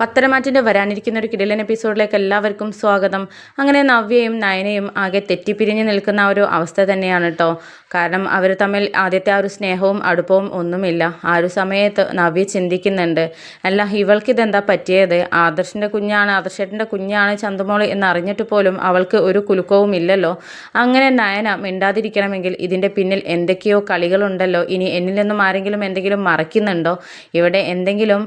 പത്തരമാറ്റിന്റെ വരാനിരിക്കുന്ന ഒരു കിടിലൻ എപ്പിസോഡിലേക്ക് എല്ലാവർക്കും സ്വാഗതം. അങ്ങനെ നവ്യയും നയനയും ആകെ തെറ്റിപ്പിരിഞ്ഞ് നിൽക്കുന്ന ഒരു അവസ്ഥ തന്നെയാണ് കേട്ടോ കാരണം അവർ തമ്മിൽ ആദ്യത്തെ ആ ഒരു സ്നേഹവും അടുപ്പവും ഒന്നുമില്ല. ആ ഒരു സമയത്ത് നവ്യ ചിന്തിക്കുന്നുണ്ട്. അല്ല ഇവൾക്ക് ഇതെന്താ പറ്റിയത്? ആദർശിന്റെ കുഞ്ഞാണ് ആദർശേട്ടന്റെ കുഞ്ഞാണ് ചന്തുമോൾ എന്നറിഞ്ഞിട്ട് പോലും അവൾക്ക് ഒരു കുലുക്കവും ഇല്ലല്ലോ. അങ്ങനെ നയന മിണ്ടാതിരിക്കണമെങ്കിൽ ഇതിന്റെ പിന്നിൽ എന്തൊക്കെയോ കളികളുണ്ടല്ലോ. ഇനി എന്നിൽ നിന്നും ആരെങ്കിലും എന്തെങ്കിലും മറയ്ക്കുന്നുണ്ടോ? ഇവിടെ എന്തെങ്കിലും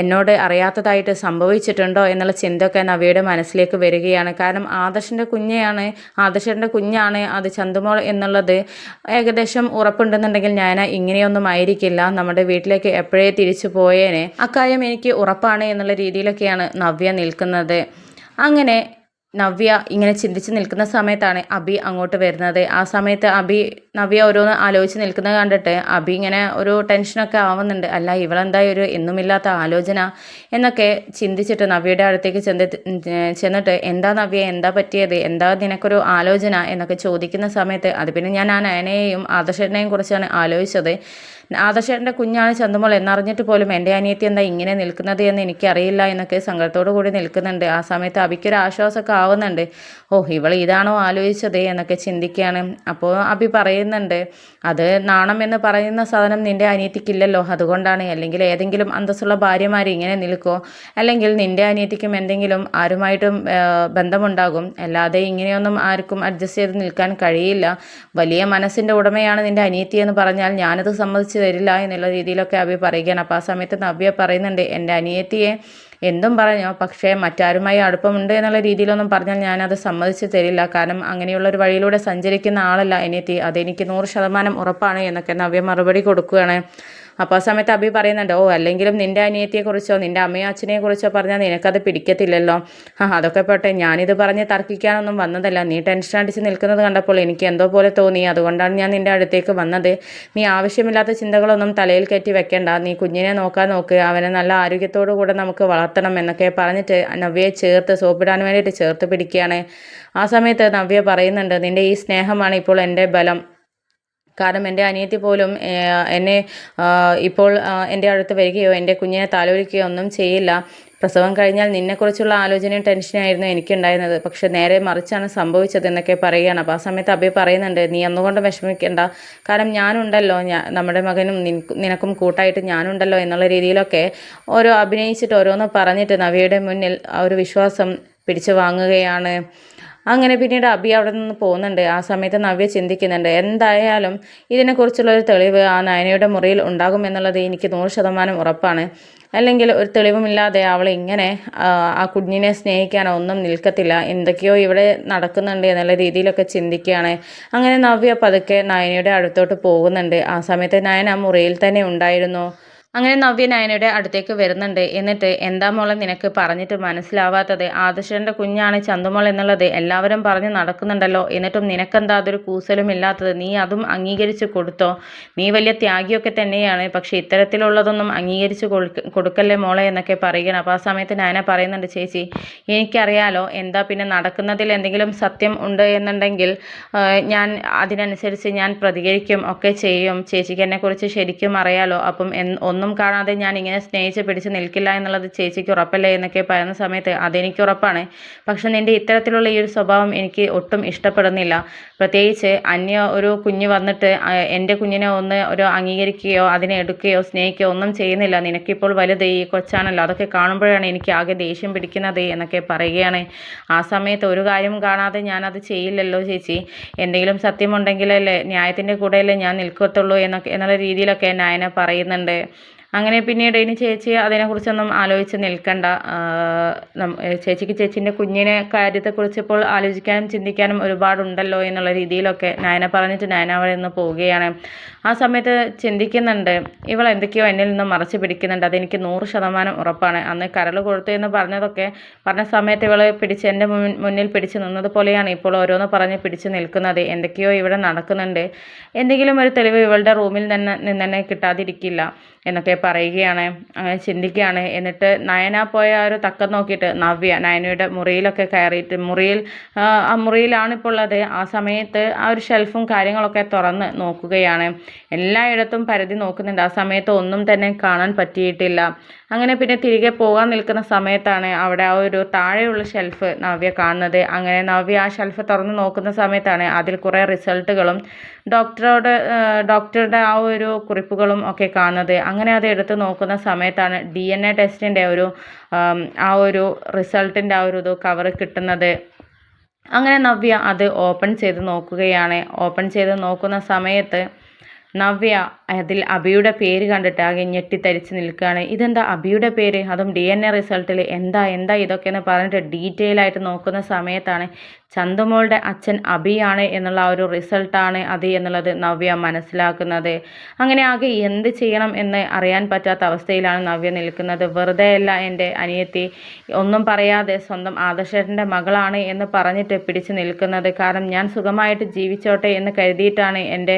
എന്നോട് അറിയാത്ത അറിയാത്തതായിട്ട് സംഭവിച്ചിട്ടുണ്ടോ എന്നുള്ള ചിന്തയൊക്കെ നവിയുടെ മനസ്സിലേക്ക് വരികയാണ്. കാരണം ആദർശന്റെ കുഞ്ഞെയാണ് ആദർശന്റെ കുഞ്ഞാണ് അത് ചന്തുമോൾ എന്നുള്ളത് ഏകദേശം ഉറപ്പുണ്ടെന്നുണ്ടെങ്കിൽ ഞാൻ ഇങ്ങനെയൊന്നും ആയിരിക്കില്ല. നമ്മുടെ വീട്ടിലേക്ക് എപ്പോഴേ തിരിച്ചു പോയേനെ. അക്കാര്യം എനിക്ക് ഉറപ്പാണ് എന്നുള്ള രീതിയിലൊക്കെയാണ് നവ്യ നിൽക്കുന്നത്. അങ്ങനെ നവ്യ ഇങ്ങനെ ചിന്തിച്ച് നിൽക്കുന്ന സമയത്താണ് അബി അങ്ങോട്ട് വരുന്നത്. ആ സമയത്ത് അബി നവ്യ ഓരോന്ന് ആലോചിച്ച് നിൽക്കുന്നത് കണ്ടിട്ട് അബി ഇങ്ങനെ ഒരു ടെൻഷനൊക്കെ ആവുന്നുണ്ട്. അല്ല ഇവളെന്തായി ഒരു എന്നുമില്ലാത്ത ആലോചന? എന്നൊക്കെ ചിന്തിച്ചിട്ട് നവ്യയുടെ അടുത്തേക്ക് ചെന്ന് ചെന്നിട്ട് എന്താ നവ്യ എന്താ പറ്റിയത്? എന്താ നിനക്കൊരു ആലോചന? എന്നൊക്കെ ചോദിക്കുന്ന സമയത്ത് അത് പിന്നെ ഞാൻ ആ നയനയെയും ആദർശനെയും കുറിച്ചാണ് ആലോചിച്ചത്. ആദർശേട്ടന്റെ കുഞ്ഞാണ് ചന്തുമോൾ എന്നറിഞ്ഞിട്ട് പോലും എന്റെ അനിയത്തി എന്താ ഇങ്ങനെ നിൽക്കുന്നത് എന്ന് എനിക്കറിയില്ല എന്നൊക്കെ സങ്കടത്തോടു കൂടി നിൽക്കുന്നുണ്ട്. ആ സമയത്ത് അബിക്കൊരു ആശ്വാസമൊക്കെ ആവുന്നുണ്ട്. ഓ ഇവൾ ഇതാണോ ആലോചിച്ചത് എന്നൊക്കെ ചിന്തിക്കുകയാണ്. അപ്പോൾ അബി പറയുന്നുണ്ട് അത് നാണം എന്ന് പറയുന്ന സാധനം നിന്റെ അനിയത്തിക്കില്ലല്ലോ. അതുകൊണ്ടാണ്. അല്ലെങ്കിൽ ഏതെങ്കിലും അന്തസ്സുള്ള ഭാര്യമാർ ഇങ്ങനെ നിൽക്കുമോ അല്ലെങ്കിൽ നിന്റെ അനിയത്തിക്കും എന്തെങ്കിലും ആരുമായിട്ടും ബന്ധമുണ്ടാകും. അല്ലാതെ ഇങ്ങനെയൊന്നും ആർക്കും അഡ്ജസ്റ്റ് ചെയ്ത് നിൽക്കാൻ കഴിയില്ല. വലിയ മനസ്സിന്റെ ഉടമയാണ് നിന്റെ അനിയത്തി എന്ന് പറഞ്ഞാൽ ഞാനത് സമ്മതിച്ച് തരില്ല എന്നുള്ള രീതിയിലൊക്കെ അഭി പറയുകയാണ്. അപ്പോൾ ആ സമയത്ത് നവ്യ പറയുന്നുണ്ട് എന്റെ അനിയത്തിയെ എന്തും പറഞ്ഞോ പക്ഷേ മറ്റാരുമായി അടുപ്പമുണ്ട് എന്നുള്ള രീതിയിലൊന്നും പറഞ്ഞാൽ ഞാനത് സമ്മതിച്ച് തരില്ല. കാരണം അങ്ങനെയുള്ള ഒരു വഴിയിലൂടെ സഞ്ചരിക്കുന്ന ആളല്ല അനിയത്തി. അതെനിക്ക് നൂറ് ശതമാനം ഉറപ്പാണ് എന്നൊക്കെ നവ്യ മറുപടി കൊടുക്കുകയാണ്. അപ്പോൾ ആ സമയത്ത് അഭി പറയുന്നുണ്ട് ഓ അല്ലെങ്കിലും നിന്റെ അനിയത്തിയെക്കുറിച്ചോ നിന്റെ അമ്മയും അച്ഛനെക്കുറിച്ചോ പറഞ്ഞാൽ നിനക്കത് പിടിക്കത്തില്ലല്ലോ. ആ അതൊക്കെ പോട്ടെ ഞാനിത് പറഞ്ഞ് തർക്കിക്കാനൊന്നും വന്നതല്ല. നീ ടെൻഷൻ അടിച്ച് നിൽക്കുന്നത് കണ്ടപ്പോൾ എനിക്ക് എന്തോ പോലെ തോന്നി. അതുകൊണ്ടാണ് ഞാൻ നിന്റെ അടുത്തേക്ക് വന്നത്. നീ ആവശ്യമില്ലാത്ത ചിന്തകളൊന്നും തലയിൽ കയറ്റി വെക്കേണ്ട. നീ കുഞ്ഞിനെ നോക്കാൻ നോക്ക്. അവനെ നല്ല ആരോഗ്യത്തോടു കൂടെ നമുക്ക് വളർത്തണം എന്നൊക്കെ പറഞ്ഞിട്ട് നവ്യയെ ചേർത്ത് സോപ്പിടാൻ വേണ്ടിയിട്ട് ചേർത്ത് പിടിക്കുകയാണ്. ആ സമയത്ത് നവ്യ പറയുന്നുണ്ട് നിന്റെ ഈ സ്നേഹമാണ് ഇപ്പോൾ എന്റെ ബലം. കാരണം എന്റെ അനിയത്തി പോലും എന്നെ ഇപ്പോൾ എന്റെ അടുത്ത് വരികയോ എന്റെ കുഞ്ഞിനെ താലോലിക്കുകയോ ഒന്നും ചെയ്യില്ല. പ്രസവം കഴിഞ്ഞാൽ നിന്നെക്കുറിച്ചുള്ള ആലോചനയും ടെൻഷനായിരുന്നു എനിക്കുണ്ടായിരുന്നത്. പക്ഷെ നേരെ മറിച്ചാണ് സംഭവിച്ചത് എന്നൊക്കെ പറയുകയാണ്. അപ്പോൾ ആ സമയത്ത് അബി പറയുന്നുണ്ട് നീ അന്നുകൊണ്ട് വിഷമിക്കേണ്ട. കാരണം ഞാനുണ്ടല്ലോ നമ്മുടെ മകനും നിനക്കും കൂട്ടായിട്ട് ഞാനുണ്ടല്ലോ എന്നുള്ള രീതിയിലൊക്കെ ഓരോ അഭിനയിച്ചിട്ട് ഓരോന്ന് പറഞ്ഞിട്ട് നവിയുടെ മുന്നിൽ ആ ഒരു വിശ്വാസം പിടിച്ചു വാങ്ങുകയാണ്. അങ്ങനെ പിന്നീട് അബി അവിടെ നിന്ന് പോകുന്നുണ്ട്. ആ സമയത്ത് നവ്യ ചിന്തിക്കുന്നുണ്ട് എന്തായാലും ഇതിനെക്കുറിച്ചുള്ള ഒരു തെളിവ് ആ നയനയുടെ മുറിയിൽ ഉണ്ടാകുമെന്നുള്ളത് എനിക്ക് നൂറ് ശതമാനം ഉറപ്പാണ്. അല്ലെങ്കിൽ ഒരു തെളിവുമില്ലാതെ അവൾ ഇങ്ങനെ ആ കുഞ്ഞിനെ സ്നേഹിക്കാനോ ഒന്നും നിൽക്കത്തില്ല. എന്തൊക്കെയോ ഇവിടെ നടക്കുന്നുണ്ട് എന്നുള്ള രീതിയിലൊക്കെ ചിന്തിക്കുകയാണ്. അങ്ങനെ നവ്യ പതുക്കെ നയനയുടെ അടുത്തോട്ട് പോകുന്നുണ്ട്. ആ സമയത്ത് നയൻ ആ മുറിയിൽ തന്നെ ഉണ്ടായിരുന്നു. അങ്ങനെ നവ്യ നയനയുടെ അടുത്തേക്ക് വരുന്നുണ്ട്. എന്നിട്ട് എന്താ മോളെ നിനക്ക് പറഞ്ഞിട്ട് മനസ്സിലാവാത്തത്? ആദർശന്റെ കുഞ്ഞാണ് ചന്തുമോൾ എന്നുള്ളത് എല്ലാവരും പറഞ്ഞ് നടക്കുന്നുണ്ടല്ലോ. എന്നിട്ടും നിനക്കെന്താ അതൊരു കൂസലും ഇല്ലാത്തത്? നീ അതും അംഗീകരിച്ച് കൊടുത്തോ? നീ വലിയ ത്യാഗിയൊക്കെ തന്നെയാണ്. പക്ഷെ ഇത്തരത്തിലുള്ളതൊന്നും അംഗീകരിച്ച് കൊടുക്കല്ലേ മോളെ? എന്നൊക്കെ പറയുകയാണ്. അപ്പോൾ ആ സമയത്ത് നയന പറയുന്നുണ്ട് ചേച്ചി എനിക്കറിയാലോ എന്താ പിന്നെ നടക്കുന്നതിൽ എന്തെങ്കിലും സത്യം ഉണ്ട് എന്നുണ്ടെങ്കിൽ ഞാൻ അതിനനുസരിച്ച് ഞാൻ പ്രതികരിക്കും ഒക്കെ ചെയ്യും. ചേച്ചിക്ക് എന്നെക്കുറിച്ച് ശരിക്കും അറിയാലോ? അപ്പം ഒന്നും കാണാതെ ഞാൻ ഇങ്ങനെ സ്നേഹിച്ച് പിടിച്ച് നിൽക്കില്ല എന്നുള്ളത് ചേച്ചിക്ക് ഉറപ്പല്ലേ എന്നൊക്കെ പറയുന്ന സമയത്ത് അതെനിക്ക് ഉറപ്പാണ്. പക്ഷെ നിന്റെ ഇത്തരത്തിലുള്ള ഈ ഒരു സ്വഭാവം എനിക്ക് ഒട്ടും ഇഷ്ടപ്പെടുന്നില്ല. പ്രത്യേകിച്ച് അന്യ ഒരു കുഞ്ഞ് വന്നിട്ട് എന്റെ കുഞ്ഞിനെ ഒന്ന് ഒരു അംഗീകരിക്കുകയോ അതിനെ എടുക്കുകയോ സ്നേഹിക്കുകയോ ഒന്നും ചെയ്യുന്നില്ല. നിനക്കിപ്പോൾ വലുത് ഈ കൊച്ചാണല്ലോ. അതൊക്കെ കാണുമ്പോഴാണ് എനിക്ക് ആകെ ദേഷ്യം പിടിക്കുന്നത് എന്നൊക്കെ പറയുകയാണ്. ആ സമയത്ത് ഒരു കാര്യം കാണാതെ ഞാനത് ചെയ്യില്ലല്ലോ ചേച്ചി. എന്തെങ്കിലും സത്യമുണ്ടെങ്കിലല്ലേ ന്യായത്തിന്റെ കൂടെയല്ലേ ഞാൻ നിൽക്കത്തുള്ളൂ എന്നൊക്കെ എന്നുള്ള രീതിയിലൊക്കെ നായന പറയുന്നുണ്ട്. അങ്ങനെ പിന്നീട് ഇനി ചേച്ചി അതിനെക്കുറിച്ചൊന്നും ആലോചിച്ച് നിൽക്കണ്ട. ചേച്ചിക്ക് ചേച്ചീന്റെ കുഞ്ഞിനെ കാര്യത്തെക്കുറിച്ച് ഇപ്പോൾ ആലോചിക്കാനും ചിന്തിക്കാനും ഒരുപാടുണ്ടല്ലോ എന്നുള്ള രീതിയിലൊക്കെ നയന പറഞ്ഞിട്ട് നയന അവിടെ നിന്ന് പോവുകയാണ്. ആ സമയത്ത് ചിന്തിക്കുന്നുണ്ട് ഇവൾ എന്തൊക്കെയോ എന്നിൽ നിന്ന് മറച്ചു പിടിക്കുന്നുണ്ട്. അതെനിക്ക് നൂറ് ശതമാനം ഉറപ്പാണ്. അന്ന് കരൾ കൊടുത്തു എന്ന് പറഞ്ഞതൊക്കെ പറഞ്ഞ സമയത്ത് ഇവൾ പിടിച്ച് എന്റെ മുന്നിൽ പിടിച്ച് നിന്നതുപോലെയാണ് ഇപ്പോൾ ഓരോന്ന് പറഞ്ഞ് പിടിച്ച് നിൽക്കുന്നത്. എന്തൊക്കെയോ ഇവിടെ നടക്കുന്നുണ്ട്. എന്തെങ്കിലും ഒരു തെളിവ് ഇവളുടെ റൂമിൽ നിന്ന് നിന്നെ തന്നെ കിട്ടാതിരിക്കില്ല എന്നൊക്കെ പറയുകയാണ് അങ്ങനെ ചിന്തിക്കുകയാണ്. എന്നിട്ട് നയന പോയ ആ ഒരു തക്കം നോക്കിയിട്ട് നവ്യ നയനയുടെ മുറിയിലൊക്കെ കയറിയിട്ട് മുറിയിൽ ആ മുറിയിലാണ് ഇപ്പോൾ ഉള്ളത്. ആ സമയത്ത് ആ ഒരു ഷെൽഫും കാര്യങ്ങളൊക്കെ തുറന്ന് നോക്കുകയാണ്. എല്ലായിടത്തും പരതി നോക്കുന്നുണ്ട്. ആ സമയത്ത് ഒന്നും തന്നെ കാണാൻ പറ്റിയിട്ടില്ല. അങ്ങനെ പിന്നെ തിരികെ പോകാൻ നിൽക്കുന്ന സമയത്താണ് അവിടെ ആ ഒരു താഴെയുള്ള ഷെൽഫ് നവ്യ കാണുന്നത്. അങ്ങനെ നവ്യ ആ ഷെൽഫ് തുറന്ന് നോക്കുന്ന സമയത്താണ് അതിൽ കുറേ റിസൾട്ടുകളും ഡോക്ടറോട് ഡോക്ടറുടെ ആ ഒരു കുറിപ്പുകളും ഒക്കെ കാണുന്നത്. അങ്ങനെ അത് എടുത്ത് നോക്കുന്ന സമയത്താണ് ഡി എൻ എ ടെസ്റ്റിന്റെ ഒരു ആ ഒരു റിസൾട്ടിന്റെ ആ ഒരു ഇത് കവർ കിട്ടുന്നത്. അങ്ങനെ നവ്യ അത് ഓപ്പൺ ചെയ്ത് നോക്കുകയാണ്. ഓപ്പൺ ചെയ്ത് നോക്കുന്ന സമയത്ത് നവ്യ അതിൽ അബിയുടെ പേര് കണ്ടിട്ട് ആകെ ഞെട്ടിത്തരിച്ച് നിൽക്കുകയാണ്. ഇതെന്താ അബിയുടെ പേര്? അതും ഡി എൻ എ റിസൾട്ടിൽ എന്താ എന്താ ഇതൊക്കെ എന്ന് പറഞ്ഞിട്ട് ഡീറ്റെയിൽ ആയിട്ട് നോക്കുന്ന സമയത്താണ് ചന്തുമോളുടെ അച്ഛൻ അബിയാണ് എന്നുള്ള ആ ഒരു റിസൾട്ടാണ് അത് എന്നുള്ളത് നവ്യ മനസ്സിലാക്കുന്നത്. അങ്ങനെ ആകെ എന്ത് ചെയ്യണം എന്ന് അറിയാൻ പറ്റാത്ത അവസ്ഥയിലാണ് നവ്യ നിൽക്കുന്നത്. വെറുതെ അല്ല എന്റെ അനിയത്തി. ഒന്നും പറയാതെ സ്വന്തം ആദർശേട്ടന്റെ മകളാണ് എന്ന് പറഞ്ഞിട്ട് പിടിച്ചു നിൽക്കുന്നത്. കാരണം ഞാൻ സുഖമായിട്ട് ജീവിച്ചോട്ടെ എന്ന് കരുതിയിട്ടാണ് എന്റെ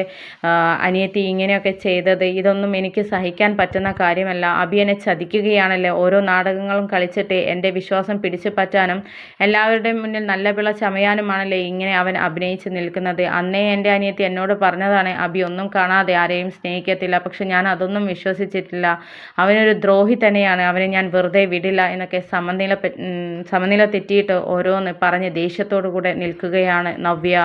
അനിയത്തി ഇങ്ങനെയൊക്കെ ചെയ്തത്. ഇതൊന്നും എനിക്ക് സഹിക്കാൻ പറ്റുന്ന കാര്യമല്ല. എന്നെ ചതിക്കുകയാണല്ലോ? ഓരോ നാടകങ്ങളും കളിച്ചിട്ട് എന്റെ വിശ്വാസം പിടിച്ചു പറ്റാനും എല്ലാവരുടെയും മുന്നിൽ നല്ല പിള ചമയാനുമാണല്ലേ ഇങ്ങനെ അവൻ അഭിനയിച്ച് നിൽക്കുന്നത്? അന്നേ എന്റെ അനിയത്തി എന്നോട് പറഞ്ഞതാണ് അബി ഒന്നും കാണാതെ ആരെയും സ്നേഹിക്കത്തില്ല. പക്ഷെ ഞാൻ അതൊന്നും വിശ്വസിച്ചിട്ടില്ല. അവനൊരു ദ്രോഹി തന്നെയാണ്. അവനെ ഞാൻ വെറുതെ വിടില്ല എന്നൊക്കെ സമനില സമനില തെറ്റിയിട്ട് ഓരോന്ന് പറഞ്ഞ് ദേഷ്യത്തോടു കൂടെ നിൽക്കുകയാണ് നവ്യ.